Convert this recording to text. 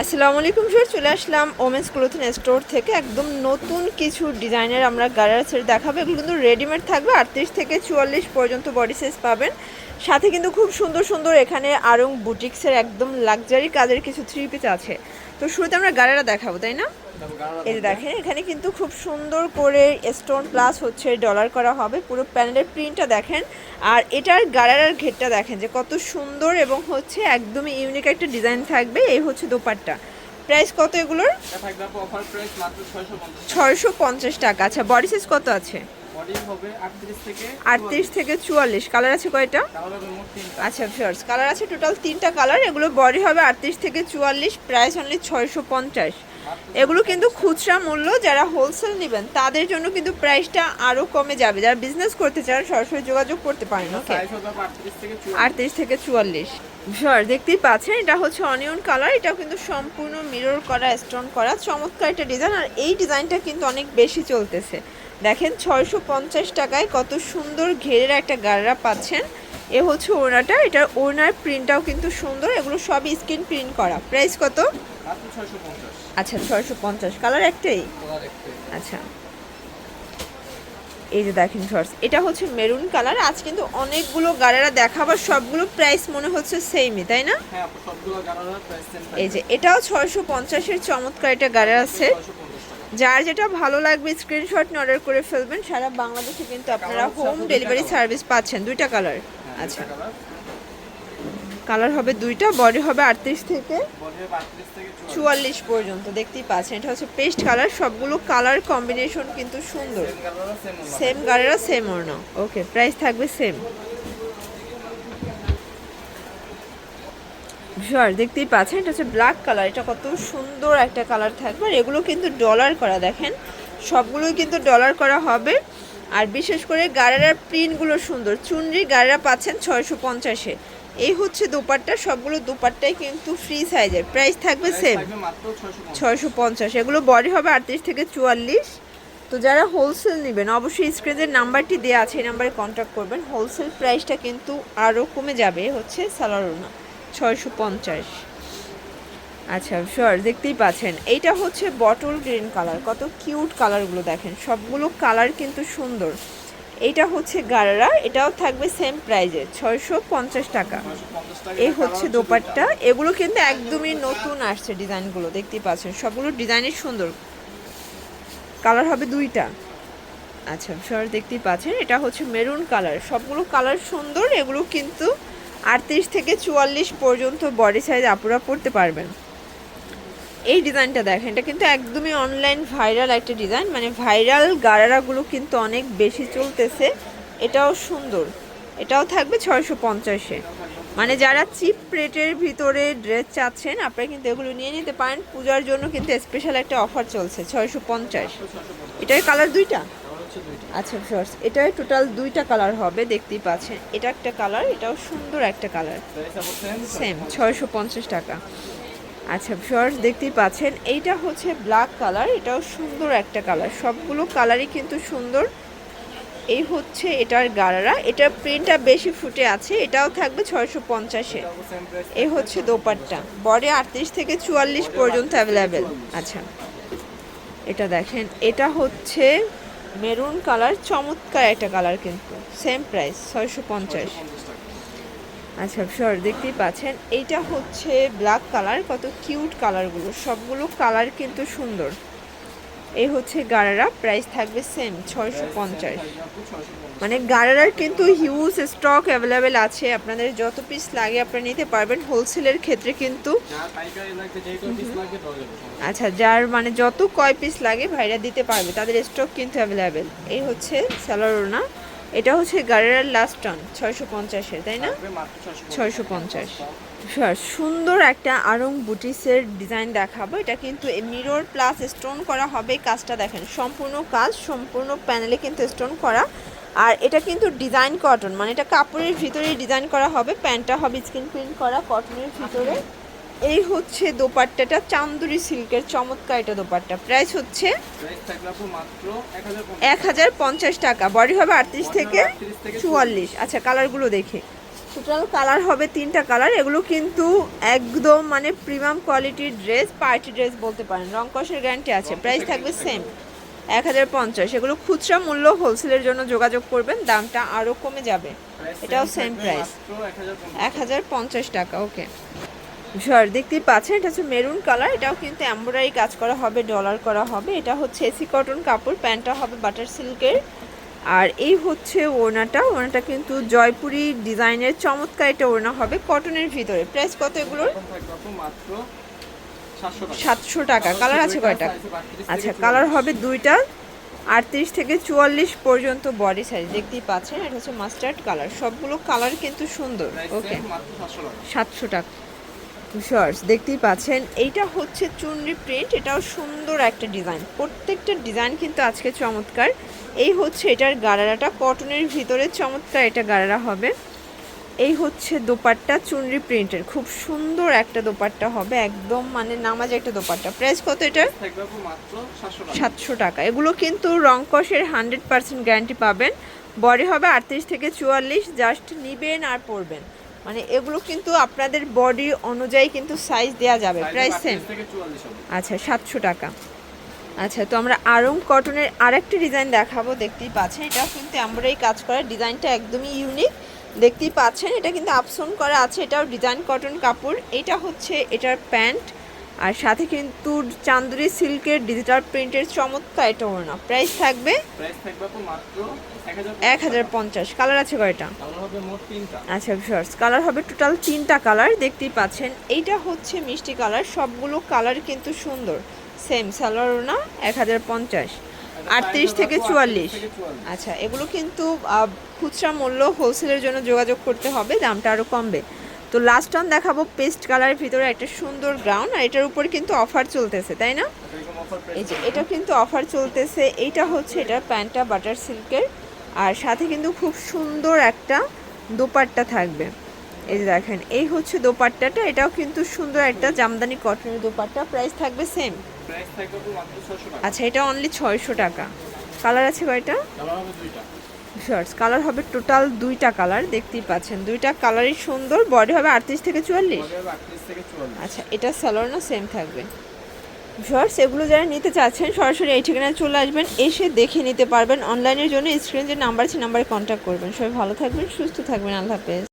আসসালামু আলাইকুম স্যার চলে আসলাম ওমেন্স ক্লোথিং স্টোর থেকে। একদম নতুন কিছু ডিজাইনের আমরা গাড়ার সেট দেখাবো। এগুলো কিন্তু রেডিমেড থাকবে। আটত্রিশ থেকে চুয়াল্লিশ পর্যন্ত বডি সাইজ পাবেন। সাথে কিন্তু খুব সুন্দর সুন্দর এখানে আরং বুটিক্সের একদম লাক্সারি কাজের কিছু থ্রি পিস আছে। তো শুরুতে আমরা গারারা দেখাবো তাই না? এই দেখেন এখানে কিন্তু খুব সুন্দর করে স্টোন প্লাস হচ্ছে ডলার করা হবে পুরো প্যানেলের প্রিন্টটা দেখেন। আর এটার গারারার ঘেরটা দেখেন যে কত সুন্দর এবং হচ্ছে একদমই ইউনিক একটা ডিজাইন থাকবে এই হচ্ছে দোপাট্টা। প্রাইস কত এগুলোর? এটা থাকবে আপু অফার প্রাইস মাত্র 650 ছয়শো পঞ্চাশ টাকা। আচ্ছা বডি সাইজ কত আছে? বডি হবে 38 থেকে আটত্রিশ থেকে চুয়াল্লিশ। কালার আছে কয়টা? আচ্ছা ফিয়ার্স কালার আছে টোটাল তিনটা কালার এগুলো বডি হবে আটত্রিশ থেকে চুয়াল্লিশ প্রাইস অনলি ছয়শো পঞ্চাশ। এগুলো কিন্তু খুচরা মূল্য যারা হোলসেল নেবেন তাদের জন্য কিন্তু প্রাইসটা আরও কমে যাবে। যারা বিজনেস করতে চান সরাসরি যোগাযোগ করতে পারেন ওকে সাইজ 38 থেকে 44 আটত্রিশ থেকে চুয়াল্লিশ। স্যার দেখতেই পাচ্ছেন এটা হচ্ছে অনিয়ন কালার এটাও কিন্তু সম্পূর্ণ মিরর করা স্টোন করা। চমৎকার একটা ডিজাইন আর এই ডিজাইনটা কিন্তু অনেক বেশি চলতেছে। দেখেন ছয়শো পঞ্চাশ টাকায় কত সুন্দর ঘেরের একটা গাড়রা পাচ্ছেন। এ হচ্ছে ওড়নাটা এটার ওড়নার প্রিন্টটাও কিন্তু সুন্দর এগুলো সবই স্ক্রিন প্রিন্ট করা। প্রাইস কত? আচ্ছা ছয়শো পঞ্চাশ। কালার একটাই? আচ্ছা। এই যে দেখেন শর্টস এটা হচ্ছে মেরুন কালার আজ কিন্তু অনেকগুলো গাড়ারা দেখাবার সবগুলো প্রাইস মনে হচ্ছে সেমই তাই না? হ্যাঁ এই যে এটাও ছয়শো পঞ্চাশের চমৎকার একটা গাড়ি আছে। 650 টাকা যার যেটা ভালো লাগবে স্ক্রিনশট নিয়ে অর্ডার করে ফেলবেন। সারা বাংলাদেশে কিন্তু আপনারা হোম ডেলিভারি সার্ভিস পাচ্ছেন। দুইটা কালার আচ্ছা কালার। কালার হবে দুইটা বডি হবে আটত্রিশ থেকে বডি হবে 38 থেকে 44 চুয়াল্লিশ পর্যন্ত দেখতেই পাচ্ছেন। এটা হচ্ছে পেস্ট কালার সবগুলো কালার কম্বিনেশন কিন্তু সুন্দর। কালার সেম গাড়িরা সেম ওড়না। ওকে প্রাইস থাকবে সেম শিওর দেখতেই পাচ্ছেন এটা হচ্ছে ব্ল্যাক কালার এটা কত সুন্দর একটা কালার থাকবে। আর এগুলো কিন্তু ডলার করা দেখেন সবগুলোই কিন্তু ডলার করা হবে। আর বিশেষ করে গাড়ার প্রিন্টগুলো সুন্দর চুনরি গাড়ারা পাচ্ছেন ছয়শো পঞ্চাশে। এই হচ্ছে দোপাট্টা সবগুলো দোপাট্টাই কিন্তু ফ্রি সাইজের প্রাইস থাকবে সেম থাকবে মাত্র 650 ছয়শো পঞ্চাশ এগুলো বডি হবে আটত্রিশ থেকে চুয়াল্লিশ। তো যারা হোলসেল নেবেন অবশ্যই স্ক্রিনের নাম্বারটি দেওয়া আছে এই নাম্বারে কন্ট্যাক্ট করবেন। হোলসেল প্রাইসটা কিন্তু আরও কমে যাবে হচ্ছে সালারোনা। ছয়শো পঞ্চাশ। আচ্ছা শিওর দেখতেই পাচ্ছেন। এইটা হচ্ছে বটল গ্রিন কালার কত কিউট কালারগুলো দেখেন। সবগুলো কালার কিন্তু সুন্দর। এইটা হচ্ছে গারারা। এটাও থাকবে সেম প্রাইজে ছয়শো পঞ্চাশ টাকা। 650 টাকা এই হচ্ছে দোপাট্টা। এগুলো কিন্তু একদমই নতুন আসছে ডিজাইনগুলো, দেখতেই পাচ্ছেন। সবগুলো ডিজাইনই সুন্দর। কালার হবে দুইটা। আচ্ছা সর দেখতেই পাচ্ছেন। এটা হচ্ছে মেরুন কালার সবগুলো কালার সুন্দর, এগুলো কিন্তু আটত্রিশ থেকে চুয়াল্লিশ পর্যন্ত বডি সাইজ আপুরা পড়তে পারবেন। এই ডিজাইনটা দেখেন, এটা কিন্তু একদমই অনলাইন ভাইরাল একটা ডিজাইন মানে ভাইরাল গারারাগুলো কিন্তু অনেক বেশি চলতেছে, এটাও সুন্দর। এটাও থাকবে ছয়শো পঞ্চাশে। মানে যারা চিপ রেটের ভিতরে ড্রেস চাচ্ছেন, আপনারা কিন্তু এগুলো নিয়ে নিতে পারেন। পূজার জন্য কিন্তু স্পেশাল একটা অফার চলছে, ছয়শো পঞ্চাশ। এটার কালার দুইটা দুইটা? আচ্ছা শর্টস এটার টোটাল দুইটা কালার হবে, দেখতেই পাচ্ছেন। এটা একটা কালার এটাও সুন্দর একটা কালার সেম ছয়শো পঞ্চাশ টাকা। আচ্ছা শর্টস দেখতেই পাচ্ছেন, এইটা হচ্ছে ব্ল্যাক কালার এটাও সুন্দর একটা কালার সবগুলো কালারই কিন্তু সুন্দর। এই হচ্ছে এটার গাড়ারা। এটার প্রিন্টটা বেশি ফুটে আছে, এটাও থাকবে ছয়শো পঞ্চাশে। এই হচ্ছে দোপাট্টা। বডি আটত্রিশ থেকে চুয়াল্লিশ পর্যন্ত অ্যাভেলেবেল আচ্ছা এটা দেখেন, এটা হচ্ছে মেরুন কালার, চমৎকার একটা কালার কিন্তু। সেম প্রাইস ছয়শো পঞ্চাশ। আচ্ছা শর দেখতেই পাচ্ছেন। এইটা হচ্ছে ব্ল্যাক কালার কত কিউট কালারগুলো সবগুলো কালার কিন্তু সুন্দর। এই হচ্ছে গারারা প্রাইস থাকবে সেম ছয়শো পঞ্চাশ। মানে গারারার কিন্তু হিউজ স্টক অ্যাভেলেবেল আছে। আপনাদের যত পিস লাগে আপনারা নিতে পারবেন। হোলসেলের ক্ষেত্রে কিন্তু আচ্ছা যার মানে যত কয় পিস লাগে ভাইরা দিতে পারবে। তাদের স্টক কিন্তু অ্যাভেলেবেল এই হচ্ছে স্যালারোনা এটা হচ্ছে গাড়ির লাস্ট টন ছয়শো পঞ্চাশের তাই না? থাকবে মাত্র 650 ছয়শো পঞ্চাশ। সুন্দর একটা আরং বুটিসের ডিজাইন দেখাবো। এটা কিন্তু মিরর প্লাস স্টোন করা হবে কাজটা দেখেন সম্পূর্ণ কাজ সম্পূর্ণ প্যানেলে কিন্তু স্টোন করা। আর এটা কিন্তু ডিজাইন কটন মানে এটা কাপড়ের ভিতরে ডিজাইন করা হবে প্যান্টটা হবে স্ক্রিন প্রিন্ট করা কটনের ভিতরে। এই হচ্ছে দোপাট্টাটা চান্দুরি সিল্কের চমৎকার এটা দোপাট্টা। প্রাইস হচ্ছে প্রাইস থাকবে আপু মাত্র 1050 এক হাজার পঞ্চাশ টাকা। বডি হবে আটত্রিশ থেকে চুয়াল্লিশ। আচ্ছা কালারগুলো দেখে। টোটাল কালার হবে তিনটা কালার এগুলো কিন্তু একদম মানে প্রিমিয়াম কোয়ালিটির ড্রেস পার্টি ড্রেস বলতে পারেন। রং কষের গ্যারান্টি আছে। প্রাইস থাকবে সেম এক হাজার পঞ্চাশ। এগুলো খুচরা মূল্য হোলসেলের জন্য যোগাযোগ করবেন। দামটা আরও কমে যাবে। এটাও সেম প্রাইস এক হাজার পঞ্চাশ। টাকা ওকে সর দেখতেই পাচ্ছেন এটা হচ্ছে মেরুন কালার এটাও কিন্তু এমব্রয়ডারি কাজ করা হবে ডলার করা হবে। এটা হচ্ছে এসি কটন কাপড় প্যান্টটা হবে বাটার সিল্কের আর এই হচ্ছে ওড়নাটা ওড়নাটা কিন্তু জয়পুরি ডিজাইনের চমৎকার এটা ওড়না হবে কটনের ভিতরে। প্রাইস কত এগুলোর? এখন থাকবে আপু মাত্র 700 টাকা। সাতশো টাকা। কালার আছে কয়টা? size আছে 32 আচ্ছা কালার হবে দুইটা আটত্রিশ থেকে চুয়াল্লিশ পর্যন্ত বডি সাইজ দেখতেই পাচ্ছেন এটা হচ্ছে মাস্টার্ড কালার সবগুলো কালার কিন্তু সুন্দর ওকে same মাত্র 700 টাকা। সাতশো টাকা। শর্টস দেখতেই পাচ্ছেন, এইটা হচ্ছে চুনরি প্রিন্ট, এটাও সুন্দর একটা ডিজাইন। প্রত্যেকটা ডিজাইন কিন্তু আজকে চমৎকার। এই হচ্ছে এটার গারারাটা, কটনের ভিতরে চমৎকার এটা গারারা হবে। এই হচ্ছে দোপাট্টা চুনরি প্রিন্টের, খুব সুন্দর একটা দোপাট্টা হবে, একদম মানে নামাজ একটা দোপাট্টা। প্রাইস কত এটার? থাকবে আপু মাত্র 700 টাকা সাতশো টাকা। এগুলো কিন্তু রং কষের হান্ড্রেড পার্সেন্ট গ্যারান্টি পাবেন। বডি হবে আটত্রিশ থেকে চুয়াল্লিশ, জাস্ট নিবেন আর পরবেন। মানে এগুলো কিন্তু আপনাদের বডি অনুযায়ী কিন্তু সাইজ দেয়া যাবে প্রাইস সেম থেকে 44 হবে। আচ্ছা সাতশো টাকা। আচ্ছা তো আমরা আরং কটনের আরেকটি ডিজাইন দেখাবো দেখতেই পাচ্ছেন। এটা কিন্তু আমরাই কাজ করা ডিজাইনটা একদমই ইউনিক দেখতেই পাচ্ছেন এটা কিন্তু আপসন করা আছে এটাও ডিজাইন কটন কাপড়। এটা হচ্ছে এটার প্যান্ট আর সাথে কিন্তু চান্দুরি সিল্কের ডিজিটাল প্রিন্টের চমৎকার এটা ওড়না। প্রাইস থাকবে প্রাইস থাকবে আপু মাত্র 1000 এক হাজার পঞ্চাশ। কালার আছে কয়টা? আচ্ছা শর্টস কালার হবে টোটাল তিনটা কালার দেখতেই পাচ্ছেন। এইটা হচ্ছে মিষ্টি কালার সবগুলো কালার কিন্তু সুন্দর। সেম সালোয়ার না এক হাজার পঞ্চাশ। আটত্রিশ থেকে চুয়াল্লিশ। 44 আচ্ছা এগুলো কিন্তু খুচরা মূল্য হোলসেলের জন্য যোগাযোগ করতে হবে দামটা আরও কমবে। তো লাস্ট অন দেখাবো পেস্ট কালারের ভিতরে একটা সুন্দর গ্রাউন্ড আর এটার উপর কিন্তু অফার চলতেছে তাই না? এই যে এটা কিন্তু অফার চলতেছে এইটা হচ্ছে এটা প্যান্টটা বাটার সিল্কের আর সাথে কিন্তু খুব সুন্দর একটা দোপাট্টা থাকবে। এই যে দেখেন এই হচ্ছে দোপাট্টাটা এটাও কিন্তু সুন্দর একটা জামদানি কটনের দোপাট্টা প্রাইস থাকবে সেম প্রাইস থাকবে আপু মাত্র 600 টাকা। আচ্ছা এটা অনলি ছয়শো টাকা। কালার আছে কয়টা? শর্টস কালার হবে টোটাল দুইটা কালার দেখতেই পাচ্ছেন। দুইটা কালারই সুন্দর বডি হবে আটত্রিশ থেকে চুয়াল্লিশ? বডি হবে 38 থেকে 44 আচ্ছা এটা স্যালোর না সেম থাকবে। শর্টস এগুলো যারা নিতে চাচ্ছেন সরাসরি এই ঠিকানায় চলে আসবেন এসে দেখে নিতে পারবেন। অনলাইনের জন্য স্ক্রিন যে নাম্বার আছে নাম্বারে কন্ট্যাক্ট করবেন। সবাই ভালো থাকবেন সুস্থ থাকবেন। আল্লাহ হাফেজ।